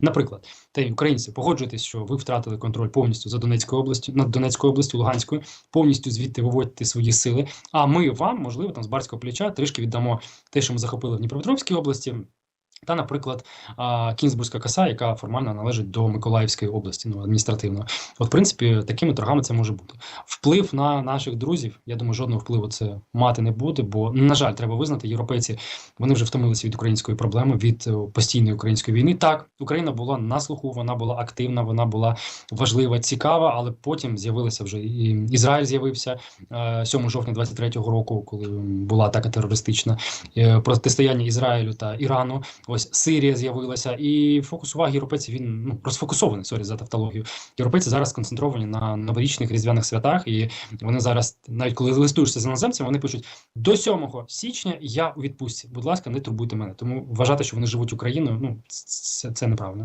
Наприклад, те українці погоджуєтесь, що ви втратили контроль повністю за Донецькою областю, над Донецькою областю, Луганською, повністю звідти виводите свої сили. А ми вам, можливо, там з барського плеча трішки віддамо те, що ми захопили в Дніпропетровській області. Та, наприклад, Кінзбурзька коса, яка формально належить до Миколаївської області, ну адміністративно. От, в принципі, такими торгами це може бути. Вплив на наших друзів. Я думаю, жодного впливу це мати не буде. Бо на жаль, треба визнати, європейці вони вже втомилися від української проблеми, від е, постійної української війни. Так, Україна була на слуху, вона була активна, вона була важлива, цікава, але потім з'явилися вже і Ізраїль з'явився е, 7 жовтня 23-го року, коли була атака терористична е, протистояння Ізраїлю та Ірану. Ось Сирія з'явилася, і фокус уваги європейців він ну розфокусований сорі за тавтологію. Європейці зараз сконцентровані на новорічних різдвяних святах, і вони зараз, навіть коли листуєшся з іноземцями, вони пишуть до 7 січня я у відпустці. Будь ласка, не турбуйте мене. Тому вважати, що вони живуть Україною, ну це, це неправильно.